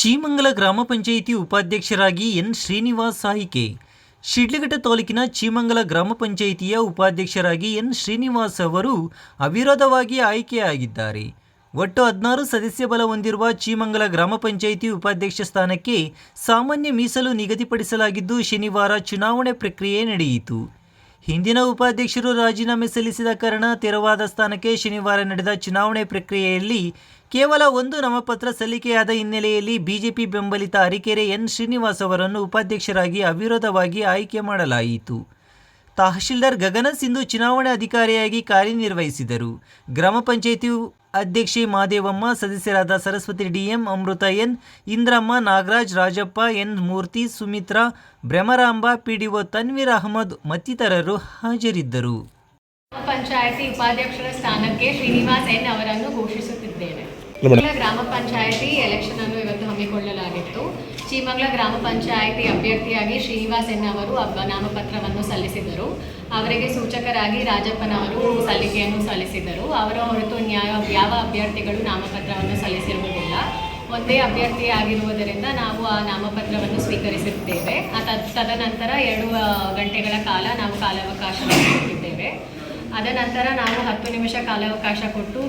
ಚೀಮಂಗಲ ಗ್ರಾಮ ಪಂಚಾಯಿತಿ ಉಪಾಧ್ಯಕ್ಷರಾಗಿ ಎನ್. ಶ್ರೀನಿವಾಸ್ ಆಯ್ಕೆ ಶಿಡ್ಲಘಟ್ಟ ತಾಲೂಕಿನ ಚೀಮಂಗಲ ಗ್ರಾಮ ಪಂಚಾಯಿತಿಯ ಉಪಾಧ್ಯಕ್ಷರಾಗಿ ಎನ್. ಶ್ರೀನಿವಾಸ್ ಅವರು ಅವಿರೋಧವಾಗಿ ಆಯ್ಕೆಯಾಗಿದ್ದಾರೆ. ಒಟ್ಟು ಹದಿನಾರು ಸದಸ್ಯ ಬಲ ಹೊಂದಿರುವ ಚೀಮಂಗಲ ಗ್ರಾಮ ಪಂಚಾಯಿತಿ ಉಪಾಧ್ಯಕ್ಷ ಸ್ಥಾನಕ್ಕೆ ಸಾಮಾನ್ಯ ಮೀಸಲು ನಿಗದಿಪಡಿಸಲಾಗಿದ್ದು ಶನಿವಾರ ಚುನಾವಣೆ ಪ್ರಕ್ರಿಯೆ ನಡೆಯಿತು. ಹಿಂದಿನ ಉಪಾಧ್ಯಕ್ಷರು ರಾಜೀನಾಮೆ ಸಲ್ಲಿಸಿದ ಕಾರಣ ತೆರವಾದ ಸ್ಥಾನಕ್ಕೆ ಶನಿವಾರ ನಡೆದ ಚುನಾವಣೆ ಪ್ರಕ್ರಿಯೆಯಲ್ಲಿ ಕೇವಲ ಒಂದು ನಾಮಪತ್ರ ಸಲ್ಲಿಕೆಯಾದ ಹಿನ್ನೆಲೆಯಲ್ಲಿ ಬಿಜೆಪಿ ಬೆಂಬಲಿತ ಅರಿಕೆರೆ ಎನ್ ಶ್ರೀನಿವಾಸ್ ಅವರನ್ನು ಉಪಾಧ್ಯಕ್ಷರಾಗಿ ಅವಿರೋಧವಾಗಿ ಆಯ್ಕೆ ಮಾಡಲಾಯಿತು. ತಹಶೀಲ್ದಾರ್ ಗಗನ ಸಿಂಧು ಚುನಾವಣಾ ಅಧಿಕಾರಿಯಾಗಿ ಕಾರ್ಯನಿರ್ವಹಿಸಿದರು. ಗ್ರಾಮ ಪಂಚಾಯಿತಿ ಅಧ್ಯಕ್ಷೆ ಮಾದೇವಮ್ಮ ಸದಸ್ಯರಾದ Saraswati DM Amrita N Indramma Nagaraj Rajappa N Murthy Sumitra Bhramaramba PDO Tanveer Ahmed ಮತ್ತಿತರರು ಹಾಜರಿದ್ದರು. ಪಂಚಾಯತಿ ಉಪಾಧ್ಯಕ್ಷರ ಸ್ಥಾನಕ್ಕೆ ಶ್ರೀನಿವಾಸ್ ಎನ್ ಅವರನ್ನು ಘೋಷಿಸುತ್ತಿದ್ದೇನೆ. ಗ್ರಾಮ ಪಂಚಾಯತಿ ಎಲೆಕ್ಷನ್ ಅನ್ನು ಇವತ್ತು ಚೀಮಂಗ್ಲ ಗ್ರಾಮ ಪಂಚಾಯಿತಿ ಅಭ್ಯರ್ಥಿಯಾಗಿ ಶ್ರೀನಿವಾಸ್ ಎನ್ ಅವರು ನಾಮಪತ್ರವನ್ನು ಸಲ್ಲಿಸಿದರು ಅವರಿಗೆ ಸೂಚಕರಾಗಿ ರಾಜಪ್ಪನವರು ಸಲ್ಲಿಕೆಯನ್ನು ಸಲ್ಲಿಸಿದರು ಅವರ ಹೊರತು ನ್ಯಾಯ, ಯಾವ ಅಭ್ಯರ್ಥಿಗಳು ನಾಮಪತ್ರವನ್ನು ಸಲ್ಲಿಸಿರುವುದಿಲ್ಲ. ಒಂದೇ ಅಭ್ಯರ್ಥಿ ಆಗಿರುವುದರಿಂದ ನಾವು ಆ ನಾಮಪತ್ರವನ್ನು ಸ್ವೀಕರಿಸುತ್ತೇವೆ. ತದನಂತರ ಎರಡು ಗಂಟೆಗಳ ಕಾಲ ನಾವು ಕಾಲಾವಕಾಶವನ್ನು ಕೊಟ್ಟಿದ್ದೇವೆ ಅದ ನಂತರ ನಾವು ಹತ್ತು ನಿಮಿಷ ಕಾಲಾವಕಾಶ ಕೊಟ್ಟು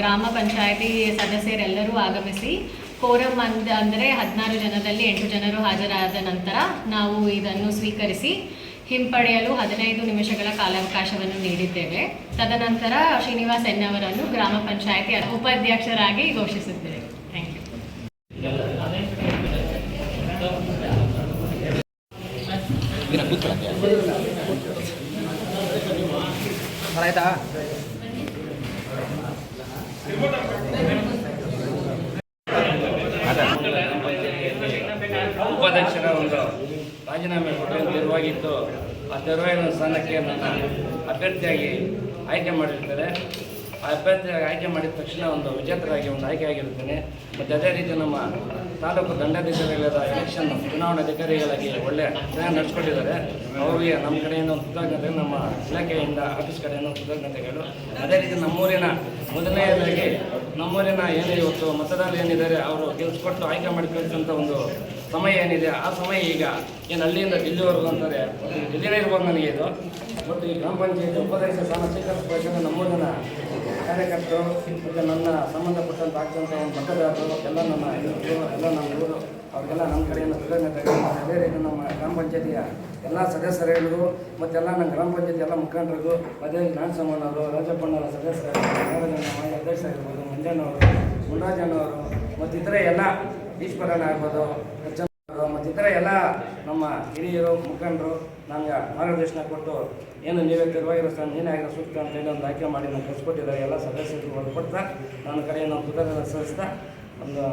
ಗ್ರಾಮ ಪಂಚಾಯಿತಿ ಸದಸ್ಯರೆಲ್ಲರೂ ಆಗಮಿಸಿ ಕೋರಂ ಅಂದ, ಅಂದರೆ ಹದಿನಾರು ಜನದಲ್ಲಿ ಎಂಟು ಜನರು ಹಾಜರಾದ ನಂತರ ನಾವು ಇದನ್ನು ಸ್ವೀಕರಿಸಿ ಹಿಂಪಡೆಯಲು ಹದಿನೈದು ನಿಮಿಷಗಳ ಕಾಲಾವಕಾಶವನ್ನು ನೀಡಿದ್ದೇವೆ. ತದನಂತರ ಶ್ರೀನಿವಾಸ್ ಎನ್ ಅವರನ್ನು ಗ್ರಾಮ ಪಂಚಾಯತಿ ಉಪಾಧ್ಯಕ್ಷರಾಗಿ ಘೋಷಿಸುತ್ತೇವೆ ಥ್ಯಾಂಕ್ ಯು ಆಯ್ತಾ? ಉಪಾಧ್ಯಕ್ಷರ ಒಂದು ರಾಜೀನಾಮೆ ಕೊಟ್ಟು ತೆರವಾಗಿತ್ತು. ಆ ತೆರವಾಗಿನ ಸ್ಥಾನಕ್ಕೆ ನನ್ನ ಅಭ್ಯರ್ಥಿಯಾಗಿ ಆಯ್ಕೆ ಮಾಡಿರ್ತಾರೆ. ಆ ಅಭ್ಯರ್ಥಿಯಾಗಿ ಆಯ್ಕೆ ಮಾಡಿದ ತಕ್ಷಣ ಒಂದು ವಿಜೇತರಾಗಿ ಒಂದು ಆಯ್ಕೆ ಆಗಿರುತ್ತೇನೆ. ಮತ್ತು ಅದೇ ರೀತಿ ನಮ್ಮ ತಾಲೂಕು ದಂಡಾಧಿಕಾರಿಗಳಾದ ಎಲೆಕ್ಷನ್ ಚುನಾವಣಾಧಿಕಾರಿಗಳಾಗಿ ಒಳ್ಳೆ ಚೆನ್ನಾಗಿ ನಡೆಸ್ಕೊಂಡಿದ್ದಾರೆ. ಅವರಿಗೆ ನಮ್ಮ ಕಡೆಯಿಂದ ಒಂದು ಕೃತಜ್ಞತೆ, ನಮ್ಮ ಇಲಾಖೆಯಿಂದ ಆಫೀಸ್ ಕಡೆಯಿಂದ ಒಂದು ಕೃತಜ್ಞತೆಗಳು ಅದೇ ರೀತಿ ನಮ್ಮೂರಿನ ಮೊದಲನೆಯದಾಗಿ ನಮ್ಮೂರಿನ ಏನು ಇವತ್ತು ಮತದಾರರು ಏನಿದ್ದಾರೆ, ಅವರು ಗೆಲ್ಸ್ಕೊಟ್ಟು ಆಯ್ಕೆ ಮಾಡಿಕೊಳ್ತಂಥ ಒಂದು ಸಮಯ ಏನಿದೆ, ಆ ಸಮಯ ಈಗ ಏನು ಹಳ್ಳಿಯಿಂದ ಡೆಲ್ಲಿವರೆಗೂ ಅಂತಾರೆ ಡೆಲ್ಲಿನೇ ಇರ್ಬೋದು ನನಗೆ ಇದು. ಮತ್ತು ಈ ಗ್ರಾಮ ಪಂಚಾಯತ್ ಉಪಾಧ್ಯಕ್ಷ ಸ್ಥಾನ ಸ್ವೀಕರಿಸಬೇಕಂದ್ರೆ ನಮ್ಮೂರಿನ ಕಾರ್ಯಕರ್ತರು ಮತ್ತು ನನ್ನ ಸಂಬಂಧಪಟ್ಟಂತ ಆಗ್ತಂಥ ಒಂದು ಮತದಾರರು, ಎಲ್ಲ ನನ್ನ ಎಲ್ಲ ನಮ್ಮ ಊರು, ಅವ್ರಿಗೆಲ್ಲ ನಮ್ಮ ಕಡೆಯಿಂದ ಅದೇ ರೀತಿ ನಮ್ಮ ಗ್ರಾಮ ಪಂಚಾಯತಿಯ ಎಲ್ಲ ಸದಸ್ಯರುಗಳಿಗೂ ಮತ್ತೆಲ್ಲ ನಮ್ಮ ಗ್ರಾಮ ಪಂಚಾಯತಿ ಎಲ್ಲ ಮುಖಂಡರಿಗೂ ಅದೇ ಸಮ್ಮಣ್ಣವರು ರಾಜಪ್ಪಣ್ಣವರ ಸದಸ್ಯರು ನಾಗರಾಜಣ್ಣ ಮಾಜಿ ಅಧ್ಯಕ್ಷರಾಗಿರ್ಬೋದು ಮಂಜಣ್ಣವರು ಮುನ್ರಾಜಣ್ಣವರು ಮತ್ತು ಇತರೆ ಎಲ್ಲ ಈಶ್ವರಣ್ಣ ಆಗ್ಬೋದು ಮತ್ತು ಇತರ ಎಲ್ಲ ನಮ್ಮ ಹಿರಿಯರು ಮುಖಂಡರು ನಮಗೆ ಮಾರ್ಗದರ್ಶನ ಕೊಟ್ಟು ಏನು ನೀವೇ ತೆರವಾಗಿರೋ ಸ್ಥಾನ ನೀನೇ ಆಗಿರೋ ಸೂಕ್ತ ಅಂತ ಹೇಳಿ ಒಂದು ಆಯ್ಕೆ ಮಾಡಿ ನಾನು ಕಳಿಸ್ಕೊಟ್ಟಿದ್ದಾರೆ. ಎಲ್ಲ ಸದಸ್ಯರು ಒಂದು ಕೊಡ್ತಾ ನನ್ನ ಕಡೆ ನಾನು ಕೃತಜ್ಞತೆ ಸಲ್ಲಿಸ್ತಾ ಒಂದು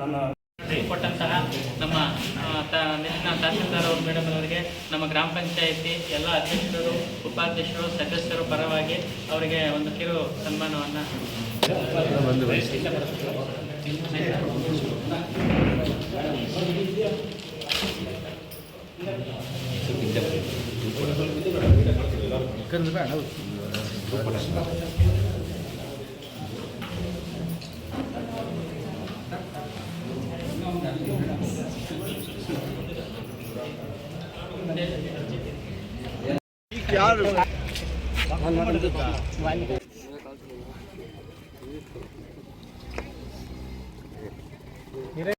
ನನ್ನ ಕೊಟ್ಟಂತಹ ನಮ್ಮ ನೆಚ್ಚಿನ ತಹಸೀಲ್ದಾರ್ ಅವರು ಮೇಡಮ್ ಅವರಿಗೆ ನಮ್ಮ ಗ್ರಾಮ ಪಂಚಾಯಿತಿ ಎಲ್ಲ ಅಧ್ಯಕ್ಷರು ಉಪಾಧ್ಯಕ್ಷರು ಸದಸ್ಯರು ಪರವಾಗಿ ಅವರಿಗೆ ಒಂದು ಕಿರು ಸನ್ಮಾನವನ್ನು 跟着干，那都不能干。Miren.